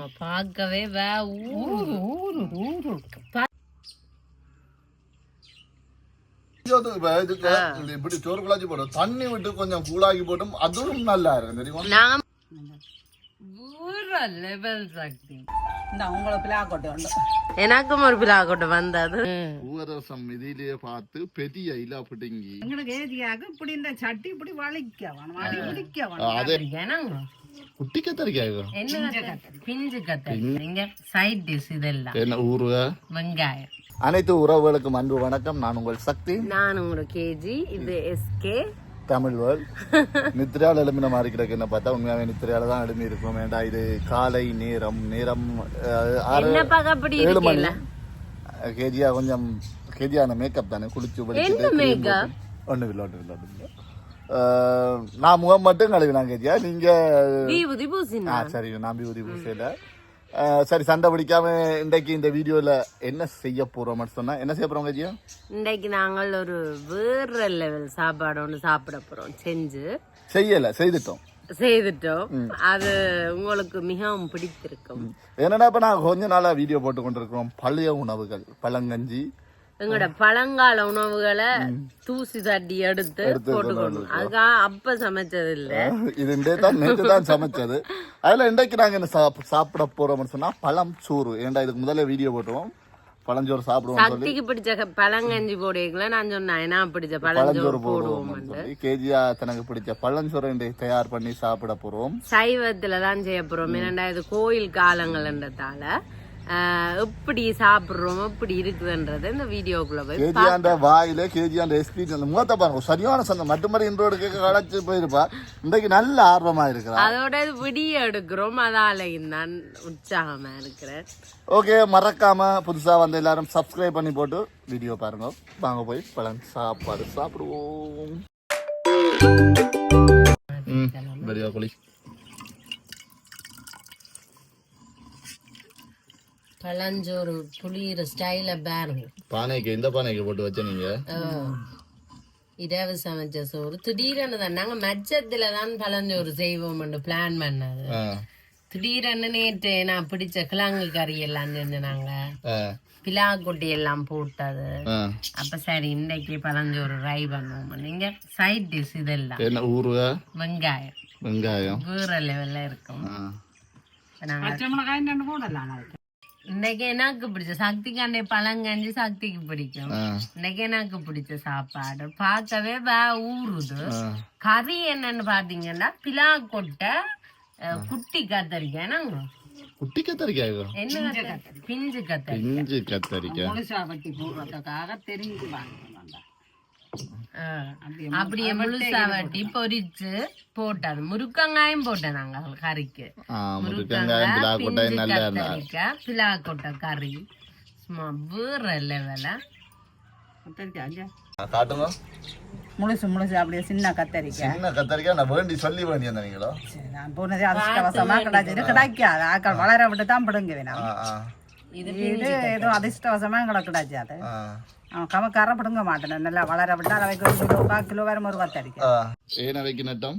ஆமா பார்க்கவே வே ஊரு. ஊரு ஊரு இப்படி சோறு குழாச்சி போடும் தண்ணி விட்டு கொஞ்சம் கூலாக்கி போட்டும் அதுவும் நல்லா இருக்கும். தெரியுமா? எனக்கும் ஒரு பிளாக்கோட்ட வந்தது. பூவரசம் இதிலேயே பார்த்து பெரிய இலா பிடுங்கி. எங்களுக்கு ஏதியாக இப்படி இந்த சட்டி இப்படி ஏனாங்க குட்டி கத்தரிக்காய் என்ன பிஞ்சு கத்தரி? இங்க சைட் டிஷ் இதெல்லாம். என்ன வெங்காயம். அனைத்து உறவுகளுக்கும் அன்பு வணக்கம். நான் உங்கள் சக்தி. நான் ஒரு கேஜி. இது எஸ்கே தமிழ் வேர்ல்ட். நித்திரையால் எழுமின மாதிரி கிடக்கு. என்ன பார்த்தா உண்மையாவே நித்திரையால தான் எழுமி இருக்கும் வேண்டாம் இது காலை நேரம் நேரம் ஆறு ஏழு மணி? கேஜியா கொஞ்சம் கேஜியான மேக்கப் தானே? குளிச்சு makeup? ஒன்றும் இல்லை ஒன்றும் இல்லை ஒன்றும் இல்லை. அஹ், நான் முகம் மட்டும் கழுவினா கேஜியா? நீங்க தீபுதி பூசினா? ஆ சரி நான் விபூதி பூசையில் சரி சண்டை பிடிக்காம இன்றைக்கு இந்த வீடியோல என்ன செய்ய போறோம்னு சொன்னா என்ன செய்ய போறோம் கேஜியா? இன்றைக்கு நாங்கள் ஒரு வேற லெவல் சாப்பாடு ஒன்று சாப்பிட போறோம் செஞ்சு. செய்யல செய்துட்டோம். செய்துட்டோம். அது உங்களுக்கு மிகவும் பிடித்திருக்கும். என்னடா இப்ப நான் கொஞ்ச நாளா வீடியோ போட்டு கொண்டிருக்கிறோம் பழைய உணவுகள் பழங்கஞ்சி எங்களோட பழங்கால உணவுகளை தூசி தட்டி எடுத்து போட்டுக்கணும் அதுக்காக அப்ப சமைச்சது இல்ல இது தான் நேற்று தான் சமைச்சது. அதுல இன்றைக்கு நாங்க என்ன சாப்- சாப்பிட போறோம்னு சொன்னா பழம் சோறு. ஏன்டா இதுக்கு முதல்ல வீடியோ போட்டுருவோம். பழஞ்சோறு சாப்பிடுவோம் சக்திக்கு பிடிச்ச பழங்கஞ்சி போடுவீங்களா? நான் சொன்னேன் என்ன பிடிச்ச பழஞ்சோறு போடுவோம் கேஜியா தனக்கு பிடிச்ச பழஞ்சோறு இன்றைக்கு தயார் பண்ணி சாப்பிட போறோம். சைவத்துல தான் செய்ய போறோம். ஏன்னா இது கோயில் காலங்கள்ன்றதால எப்படி சாப்பிடுறோம் எப்படி இருக்குதுன்றது இந்த வீடியோக்குள்ள போய் கேஜியாண்ட வாயில கேஜியாண்ட எஸ்பீச் அந்த முகத்தை பாருங்க சரியான சந்தம் மாதிரி இன்றோடு கேட்க களைச்சு போயிருப்பா. இன்றைக்கு நல்ல ஆர்வமா இருக்கிறா. அதோட விடிய எடுக்கிறோம் அதால நான் உற்சாகமா இருக்கிறேன். ஓகே மறக்காம புதுசா வந்த எல்லாரும் சப்ஸ்கிரைப் பண்ணி போட்டு வீடியோ பாருங்க. வாங்க போய் பழம் சாப்பாடு சாப்பிடுவோம். ம் வெளியா குளி பழஞ்சோறு புளியிற ஸ்டைல பாருங்க பானைக்கு இந்த பானைக்கு போட்டு வச்ச நீங்க? இரவு சமைச்ச சோறு. திடீரென்னு தான். நாங்க மச்சத்துல தான் பழஞ்சோறு செய்வோம் பிளான் பண்ணது. திடீரென்னு நேற்று நான் பிடிச்ச கிழங்கு கறி எல்லாம் செஞ்சுனாங்க. பிலா கொட்டி எல்லாம் போட்டது. அப்ப சரி இன்னைக்கு பழஞ்சோறு ரை பண்ணுவோம் நீங்க சைட் டிஷ் இதெல்லாம். வெங்காயம். வெங்காயம். வேற லெவல்ல இருக்கும். பச்சை மிளகாய் போடலாம் இன்னைக்கு எனக்கு பிடிச்ச சக்திக்காண்டே பழங்கஞ்சி சக்திக்கு பிடிக்கும். இன்னைக்கு எனக்கு பிடிச்ச சாப்பாடு. பார்க்கவே வே ஊறுது. கறி என்னன்னு பாத்தீங்கன்னா பிலா கொட்டை குட்டி கத்தரிக்காய். என்னங்க குட்டி கத்தரிக்காய் என்ன கத்தரி பிஞ்சு கத்தரிக்காய். வட்டி போடுறதுக்காக தெரிஞ்சு அப்படியே முழுசா வெட்டி பொரிச்சு போட்டது முருக்கங்காயும் போட்டேன் நாங்க கறிக்கு. ஆ முருக்கங்காயம் பிலா கொட்டை கறி. சும்மா வேற லெவல காட்டுங்க. முழுசு முழுசு அப்படியே சின்ன கத்தரிக்காய். சின்ன கத்தரிக்காய் நான் வேண்டி சொல்லி வேண்டி நீங்களோ நான் போனது அதிர்ஷ்டவசமா கிடைச்சது கிடைக்காது ஆக்கள் வளர விட்டு தான் பிடுங்க வேணாம் ஆ ஆ. இது ஏதோ அதிர்ஷ்டவசமா எங்களுக்கு கிடைச்சாது ஆ. அவன் கமக்கார பிடுங்க மாட்டேன். நல்லா வளர விட்டு அதை வைக்க ஒரு கிலோ கால் கிலோ வரும் ஒரு கத்தரிக்காய் ஆ. ஏன வைக்க நட்டம்?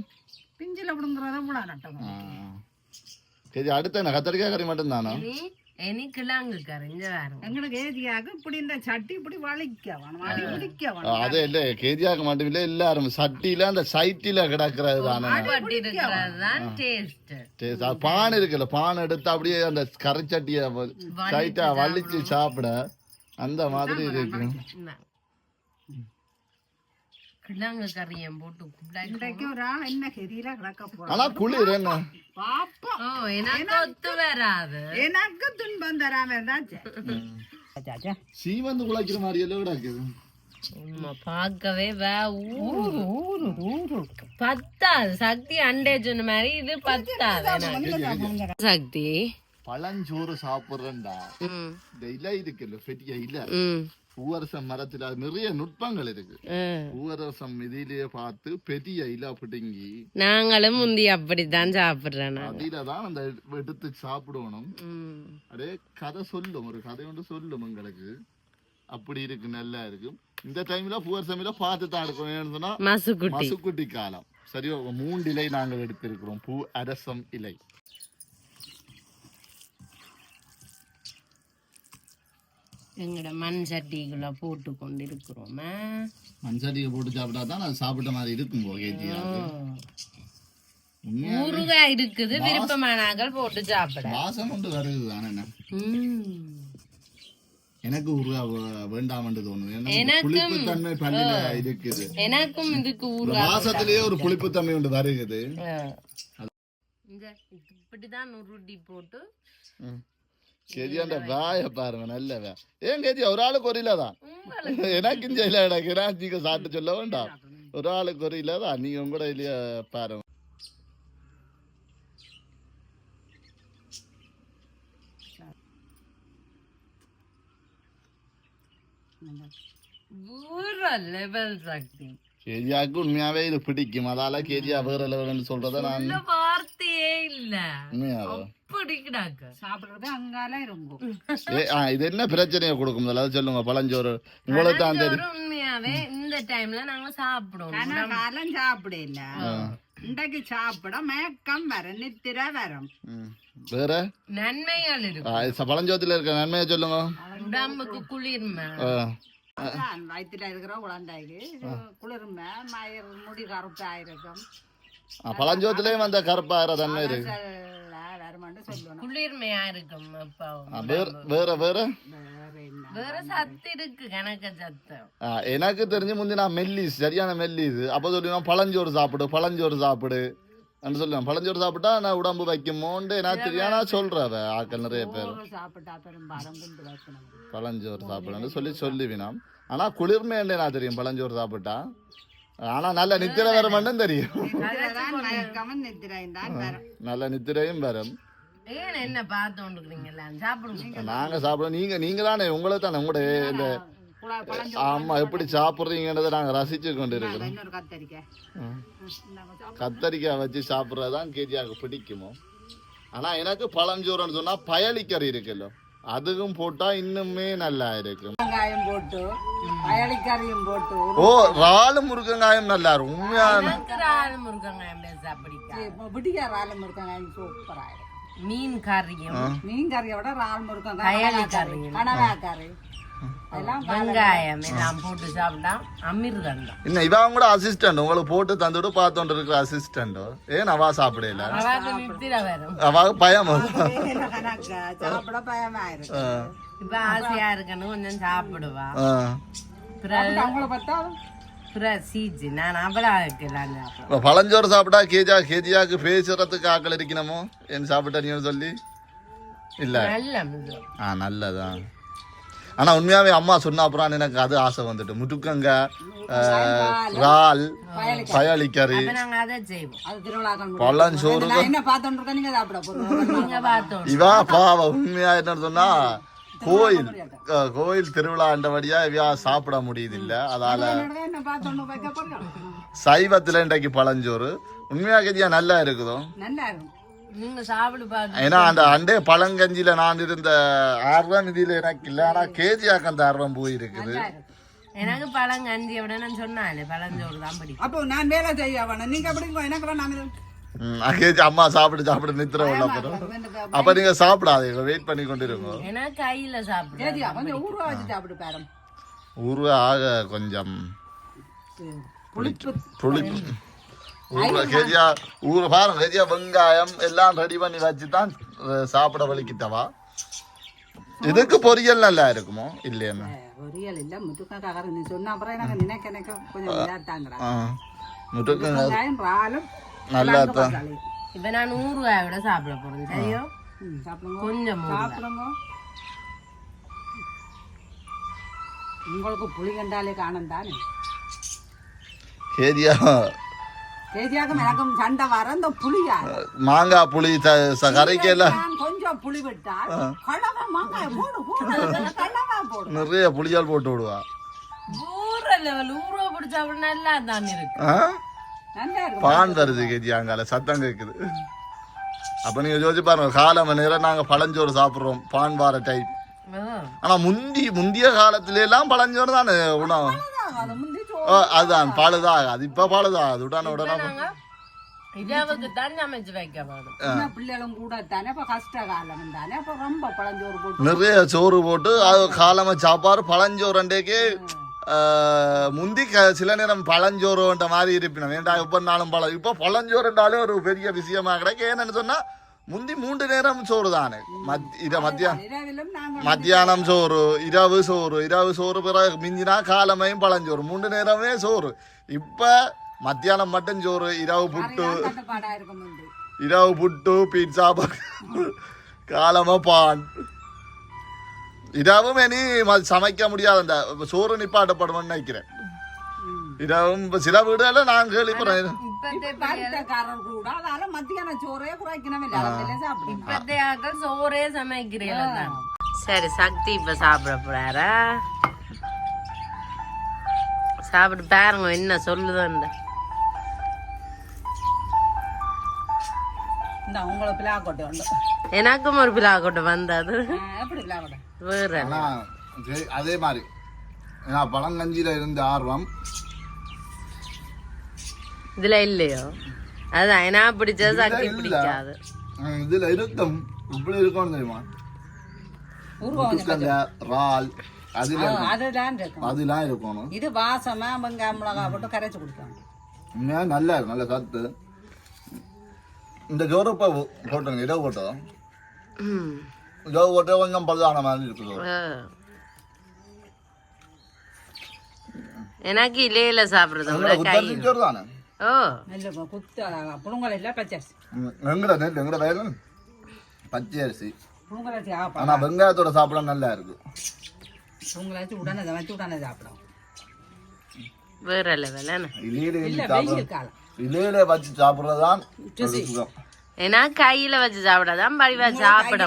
பிஞ்சில பிடுங்குறத கூட நட்டம் சரி அடுத்த என்ன? கத்தரிக்காய் கறி மட்டும் தானோ இனி இனி கிழங்கு கறி இங்க வேறுங்க எங்களுக்கு ஏதியாக இப்படி இந்த சட்டி இப்படி வலிக்க வேணும். அடி பிடிக்க வேணும். அது இல்ல கேஜியாக்கு மட்டும் இல்ல எல்லாரும். சட்டியில அந்த சைட்டில கிடக்குறது தானே. பட்டி இருக்கிறது தான் டேஸ்ட் சரி, சா- பான் இருக்குல்ல பான் எடுத்து அப்படியே அந்த கரைச்சட்டிய சைட்டா வலிச்சு சாப்பிட. அந்த மாதிரி இருக்கு கிழங்கு கறியும் போட்டு குடாய் இன்றைக்கு ஒரு ஆள் என்ன கெதியில கிடக்க போறோம் ஆனா குளிர் என்ன? பாப்பா. ஓ எனக்கு ஒத்து வராது. எனக்கு துன்பம் தராம இருந்தாச்சு சீவந்து குழைக்கிற மாதிரி எல்லாம் கிடக்குது. உம்மா, பார்க்கவே வே ஊரு. ஊரு ஊரு பத்தாது. சக்தி அண்டே சொன்ன மாதிரி இது பத்தாது. சக்தி பழஞ்சோறு சாப்பிடுறேன்டா இந்த இலை இருக்குல்ல பெரிய இலை பூவரசம் மரத்துல நிறைய நுட்பங்கள் இருக்கு. பூவரசம் இதிலேயே பார்த்து பெரிய இலை பிடுங்கி நாங்களும் முந்தி அப்படித்தான் சாப்பிடுறேன் நான். அதில தான் அந்த எடுத்து சாப்பிடணும் அப்படியே கதை சொல்லும் ஒரு கதை ஒன்று சொல்லும் எங்களுக்கு அப்படி இருக்கு நல்லா இருக்கும் இந்த டைம்ல பூவரசமில பார்த்து தான் எடுக்கணும் சொன்னா மசுக்குட்டி காலம் சரியோ மூன்று இலை நாங்கள் எடுத்திருக்கிறோம் பூ அரசம் இலை எங்கட மண் சட்டிக்குள்ள போட்டு கொண்டு இருக்கிறோமா மண்சட்டியை போட்டு சாப்பிட்டா தான் அது சாப்பிட்ட மாதிரி இருக்கும் ஊறுகாய் இருக்குது விருப்பமானாக்கள் போட்டு சாப்பிட. வாசம் கொண்டு வருது தானே. எனக்கு உருவா வேண்டாம்னு தோணுது. எனக்கும் புளிப்புத்தன்மை பள்ளியில இருக்குது. எனக்கும் இதுக்கு ஊறுகாய் வாசத்திலேயே ஒரு புளிப்புத்தன்மை ஒன்று வருகுது இந்த இப்படிதான் உருட்டி போட்டு அந்த வாய பாருங்க நல்ல வே ஏன் கேஜி ஒரு ஆளுக்கு ஒரு இல்ல தான் எனக்கு செய்யல எனக்கு நான் நீங்க சாப்பிட்டு சொல்ல வேண்டாம். ஒரு ஆளுக்கு ஒரு இல்ல தான் நீங்க உங்க கூட இல்லையா? பாருங்க. கேஜியாக்கு உண்மையாவே இது பிடிக்கும். அதால கேஜியா வேற லெவல்னு சொல்றத நான் வார்த்தையே இல்ல. உண்மையாவே. சாப்பிடுறது அங்கால இருக்கும் இது என்ன பிரச்சனையை கொடுக்கும் முதல்ல? சொல்லுங்க பழஞ்சோறு. உங்களுக்கு தான் தெரியும் ஒரு உண்மையாவே இந்த டைம்ல நாங்க சாப்பிடுவோம். காலம் சாப்பிட இல்ல இன்றைக்கு சாப்பிட மயக்கம் வரும் நித்திர வரும். ம். வேற? நன்மைகள் இருக்கு பழஞ்சோத்துல இருக்க நன்மையை சொல்லுங்க. உடம்புக்கு குளிர்மை. வயிற்றுல இருக்கிற குழந்தைக்கு குளிர்மை மயிர் முடி கருப்பாயிருக்கும். பழஞ்சோத்துலயும் அந்த கருப்பாயிர தன்மை இருக்கு. குளிர்மையா இருக்கும் வேற வேற வேற வேற? என்ன வேற சத்து இருக்கு கணக்க சத்து. ஆ, எனக்கு தெரிஞ்சு முந்தி நான் மெல்லிஸ் சரியான மெல்லிஸ். அப்போ சொல்லுவேன் பழஞ்சோறு சாப்பிடு பழஞ்சோறு சாப்பிடு. சொல்லுவேன் பழஞ்சோறு சாப்பிட்டா நான் உடம்பு வைக்குமோண்டு நான் தெரியாம சொல்றவ ஆக்கள் நிறைய பேர். பழஞ்சோறு சாப்பிடுன்னு சொல்லி சொல்லுவினாம். ஆனா குளிர்மைன்னு நான் தெரியும் பழஞ்சோறு சாப்பிட்டா? ஆனா நல்ல நித்திரை வர மட்டும் தெரியும். நல்ல நித்திரையும் வரும். என்ன பார்த்து நாங்க சாப்பிடுவோம். நீங்க நீங்க தானே உங்களை தானே உங்களுடைய இந்த ஆமா எப்படி சாப்பிடுறீங்கன்றதை நாங்க ரசிச்சு கொண்டு இருக்கிறோம் கத்தரிக்காய் வச்சு சாப்பிட்றதான் கேஜியாக்கு பிடிக்குமோ? ஆனா எனக்கு பழஞ்சோறுன்னு சொன்னா பயலிக்கறி இருக்குல்ல. அதுவும் போட்டா இன்னுமே நல்லா இருக்கும். வெங்காயம் போட்டு அயலிக்கறியும் போட்டு ஓ ராலு முருங்கங்காயம் நல்லா இருக்கும். உண்மையான ஆள் முருகங்க பேச பிடிக்கும். விடிய ரால் முருக்கங்காய் சூப்பரா இருக்கும் மீன் கறியும். மீன் கறியை விட ரால் அயலி முருக்கங்காய் கறி. கனவா கறி. வெங்காயம் எல்லாம் போட்டு சாப்பிட்டா அமிர்தம் தான் இன்னும் இவன் கூட அசிஸ்டன்ட் உங்களுக்கு போட்டு தந்துட்டு பார்த்துட்டு இருக்கிற அசிஸ்டன்ட் ஏன் அவா சாப்பிடல? அவாக்கு பயம் சாப்பிட பயமா இருக்கு. ஆ, இப்ப ஆசையா இருக்குன்னு கொஞ்சம் சாப்பிடுவா. பழஞ்சோறு சாப்பிட்டா கேஜா கேஜியாக்கு பேசுறதுக்கு ஆக்கள் இருக்கணுமோ? என்ன சாப்பிட்ட நீ சொல்லி? இல்ல. ஆ நல்லதான் ஆனா உண்மையாவே அம்மா சொன்ன அப்புறம் எனக்கு அது ஆசை வந்துட்டு. முட்டுக்கங்க இறால் பயலிக்கறி. அப்ப நாங்க அதை செய்வோம். அது திருவிழாக்கள் பழஞ்சோறு இவா பாவ உண்மையா என்ன சொன்னா கோயில் கோயில் திருவிழாண்டபடியா இவா சாப்பிட முடியுது இல்ல அதால சைவத்துல இன்றைக்கு பழஞ்சோறு. உண்மையா கதியா நல்லா இருக்குதோ? நல்லா இருக்கும். ஏன்னா அந்த அண்டே பழங்கஞ்சில நான் இருந்த ஆர்வம் இதுல எனக்கு இல்ல. ஆனா கேஜியாக்கு அந்த ஆர்வம் போயிருக்குது. எனக்கு பழங்கஞ்சியை விட நான் சொன்னாலே பழஞ்சோறு தான் பிடிக்கும். அப்போ நான் வேலை செய்ய வேணும். நீங்க அப்படி எனக்கு கேஜி அம்மா சாப்பிட்டு சாப்பிட்டு நித்திர உள்ள அப்ப நீங்க சாப்பிடாதீங்க வெயிட் பண்ணி கொண்டு இருங்க ஏன்னா கையில சாப்பிடுறேன். கேஜியா கொஞ்சம் ஊறுகாய் வச்சு சாப்பிட்டு பாரு உருவ ஆக கொஞ்சம் புளிப்பு. புளிப்பு. கேஜியா ஊற பாருங்க கேஜியா வெங்காயம் எல்லாம் ரெடி பண்ணி வச்சு தான் சாப்பிட வலிக்கிட்டவா இதுக்கு பொரியல் நல்லா இருக்குமோ? இல்லையா பொரியல் இல்ல முட்டுக்காக நீ சொன்ன அப்புறம் எனக்கு நினைக்க நினைக்க கொஞ்சம் இதாட்டாங்கடா முட்டுக்கு வெங்காயம் இறாலும் நல்லா தான். தக்காளி. இப்ப நான் ஊறுகாய் விட சாப்பிட போறேன். சரியா ம், சாப்பிடுங்க. கொஞ்சம் ஊறுகாய். சாப்பிடுங்க. உங்களுக்கு புளி கண்டாலே காணும் தானே? மாங்காய் புளி த- ச- கரைக்கு எல்லாம் நான் கொஞ்சம் புளி விட்டால் நிறைய புளியால் போட்டு விடுவா. பான் வருது கேஜி அங்கால சத்தம் கேக்குது. அப்ப நீங்க யோசிச்சு பாருங்க காலை மணி நேரம் நாங்க பழஞ்சோறு சாப்பிடுறோம் பான் வார டைப். ஆனா முந்தி முந்திய காலத்துல எல்லாம் பழஞ்சோறு தானே உணவு. அதுதான் பழுதாக அது இப்ப பழுதாக அது உடனே உடனே. நாங்க இரவுக்கு தான் சமைச்சு வைக்க வேணும். சின்ன பிள்ளைகளும் கூட தானே இப்ப கஷ்ட காலம் தானே அப்ப ரொம்ப பழஞ்சோறு போட்டு. நிறைய சோறு போட்டு அது காலமா சாப்பாடு பழஞ்சோறுண்டேக்கு முந்தி க- சில நேரம் பழஞ்சோறுன்ற மாதிரி இருப்பினோம். ஏன்டா எப்ப நாளும் பழம். இப்போ பழஞ்சோறுன்றாலே ஒரு பெரிய விஷயமா கிடைக்க ஏன்னு சொன்னா முந்தி மூன்று நேரம் சோறு தானே? மத் இத மத்தியானம் மத்தியானம் சோறு இரவு சோறு இரவு சோறு பிறகு மிஞ்சினா காலமையும் பழஞ்சோறு. மூன்று நேரமே சோறு. இப்ப மத்தியானம் மட்டும் சோறு இரவு புட்டு இரவு புட்டு பீட்சா காலமா பான் இரவும் இனி சமைக்க முடியாது அந்த சோறு நிப்பாட்டப்படும்னு நினைக்கிறேன். இரவும் சில வீடுகளில் நான் கேள்விப்படுறேன் சோறே இப்பத்தே ஆக்கள் சமைக்கிறீங்களா தான் சரி சக்தி இப்ப சாப்பிட போறாரா சாப்பிட்டு பாருங்க என்ன சொல்லுதுன்னு இந்த உங்களை பிளாக்கொட்டை உண்டு எனக்கும் ஒரு பிளாக்கொட்டை வந்தது ஆ, எப்படி பிளாக்கொட்டை வேற ஆனா அதே மாதிரி நான் பழங்கஞ்சியில இருந்த ஆர்வம் இதுல இல்லையோ? அதான் என்ன பிடிச்சது சக்தி. பிடிக்காது. இதுல இருக்கும் இப்படி இருக்கும் தெரியுமா? உருவம் கொஞ்சம் முட்டுக்கல்ல, இறால் அதுல ஆ, இருக்கும். அதுதான் இருக்கும் இது வாசமா வெங்காயம் மிளகா போட்டு கரைச்சு உண்மையா நல்லா இருக்கும் நல்ல சத்து. இந்த ஜோரப்பா போட்டோங்க இடவு போட்டோம் ம். இடவு போட்டோ கொஞ்சம் பழுதான மாதிரி இருக்குது ஆ. எனக்கு இலையில சாப்பிடுறத இல்ல குத்த புழுங்கல் இல்ல எங்கட நெல் எங்கட பச்சை அரிசி. ஆனா வெங்காயத்தோட சாப்பிட நல்லா இருக்கு. புழுங்கலாச்சி உடனே சமைச்சு உடனே சாப்பிடும் வேற லெவல் என்ன? இலையில இல்ல வச்சு சாப்பிட வெயில் காலம். இலையில வச்சு சாப்பிடுறதுதான் ஒரு சுகம். ஏன்னா கையில வச்சு சாப்பிடாதான் படிவா சாப்பிட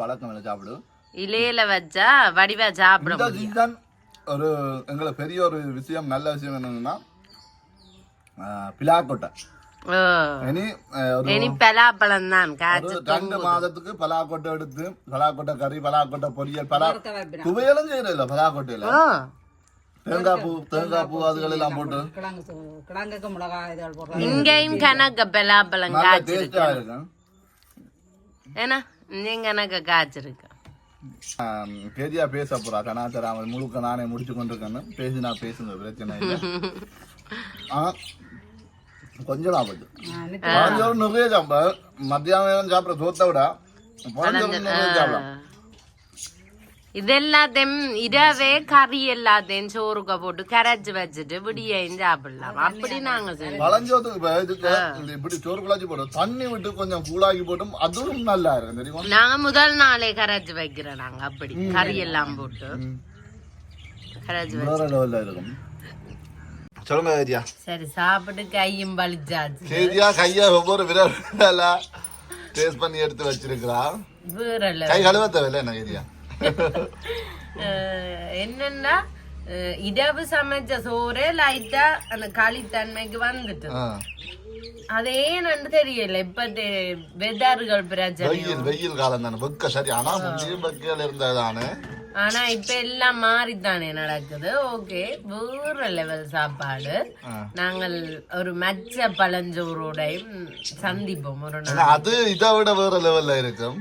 பழக்கம் சாப்பிடு. இலையில வச்சா வடிவா சாப்பிட ஒரு எங்களை பெரிய ஒரு விஷயம் நல்ல விஷயம் என்னன்னா பிலாக்கொட்டை. ரெண்டு மாதத்துக்கு பலாக்கொட்டை எடுத்து பலாக்கொட்டை கறி பலாக்கொட்டை பொரியல் பலா துவையலும் செய்யறது இல்ல பலாக்கொட்டையில. தேங்காய் பூ தேங்காய் பூ அதுகள் எல்லாம் போட்டு. இங்கேயும் கணக்க பலாப்பழம் காய்ச்சிருக்கு. ஏன்னா இங்கேயும் கணக்க காய்ச்சிருக்கு. பெரியா பேச போறா. கணாச்சராமன் முழுக்க நானே முடிச்சு கொண்டிருக்கேன்னு பேசி நான் பேசுங்க பிரச்சனை இல்லை. கொஞ்சம் ஆபத்து நிறைய சாப்பிட மத்தியானம் சாப்பிட சோத்தை விட. நிறைய சாப்பிடலாம். இது எல்லாத்தையும் இரவே கறி எல்லாத்தையும் சோறுக்க போட்டு கரைச்சு வச்சுட்டு விடியையும் சாப்பிடலாம் அப்படி நாங்க இந்த இப்படி சோறு குழாச்சி போட்டு தண்ணி விட்டு கொஞ்சம் கூலாக்கி போட்டும் அதுவும் நல்லா இருக்கும் தெரியுமா நாங்க முதல் நாளே கரைச்சு வைக்கிறோம் நாங்க அப்படி கறி எல்லாம் போட்டு கரைச்சு இருக்கும் சொல்லுங்க சரி சாப்பிட்டு கையும் பழிச்சாச்சு கேதியா கைய ஒவ்வொரு விரல டேஸ்ட் பண்ணி எடுத்து வச்சிருக்கிறா. கை கழுவ தேவையில்ல என்ன என்னன்னா இரவு சமைச்ச சோறு லைட்டா அந்த களித்தன்மைக்கு வந்துட்டு. அது ஏன்னு தெரியல இப்ப வெதர்கள் பிரச்சனை வெயில் வெயில் காலம் தானே வெக்க சரி ஆனா முந்தையும் வெக்கையில இருந்ததானே ஆனா இப்ப எல்லாம் மாறித்தானே நடக்குது ஓகே வேற லெவல் சாப்பாடு. நாங்கள் ஒரு மச்ச பழஞ்சோரோடையும் சந்திப்போம் ஒரு நாள் அது இதை விட வேற லெவல்ல இருக்கும்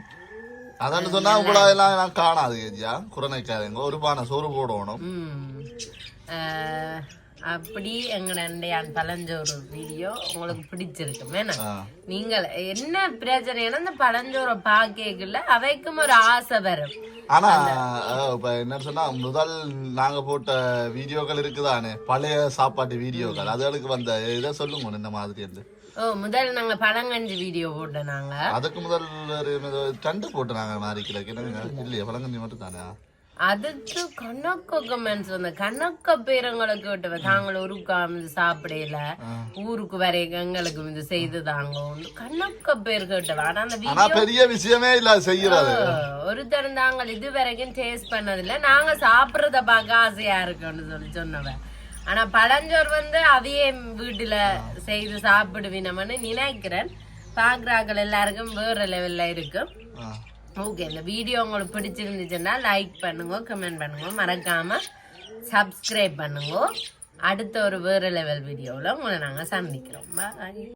அதான் சொன்னா உங்களா எல்லாம் நான் காணாது கேஜியா குரணைக்காதங்க ஒரு பானை சோறு போடணும். அப்படி எங்கடையான் பழஞ்சோறு வீடியோ உங்களுக்கு பிடிச்சிருக்கும் ஏன்னா. நீங்கள் என்ன பிரச்சனைனா இந்த பழஞ்சோரை பாக்கல அவைக்கும் ஒரு ஆசை வரும். ஆனா இப்ப என்ன சொன்னா முதல் நாங்க போட்ட வீடியோக்கள் இருக்குதானே? பழைய சாப்பாட்டு வீடியோக்கள். அதுகளுக்கு வந்த? இதை சொல்லுங்க இந்த மாதிரி இருந்து முதல் நாங்க பழங்கஞ்சி வீடியோ போட்டோம் நாங்க. அதுக்கு முதல் ரெண்டு போட்டு நாங்க மாறிக்கல இல்லையா பழங்கஞ்சி மட்டும் தானே? அதுக்கு கணக்க கமெண்ட்ஸ் வந்து கணக்க பேரங்களுக்கு விட்டு தாங்கள் ஒருக்கா இது சாப்பிடல. ஊருக்கு வரை எங்களுக்கு இது செய்து தாங்க கணக்க பேர் கேட்டவ ஆனா அந்த வீடியோ பெரிய விஷயமே இல்ல செய்யறது. ஒருத்தர் தாங்கள் இது வரைக்கும் டேஸ்ட் பண்ணதில்ல. நாங்க சாப்பிடுறத பார்க்க ஆசையா இருக்குன்னு சொல்லி சொன்னவ. ஆனா பழஞ்சோர் வந்து அதையே வீட்டுல செய்து சாப்பிடுவினம்னு நினைக்கிறேன். பாக்குறாக்கள் எல்லாருக்கும் வேற லெவல்ல இருக்கும். ஓகே இந்த வீடியோ உங்களுக்கு பிடிச்சிருந்துச்சுன்னா லைக் பண்ணுங்க கமெண்ட் பண்ணுங்க. மறக்காம சப்ஸ்கிரைப் பண்ணுங்க. அடுத்த ஒரு வேற லெவல் வீடியோவில் உங்களை நாங்கள் சந்திக்கிறோம். பாய்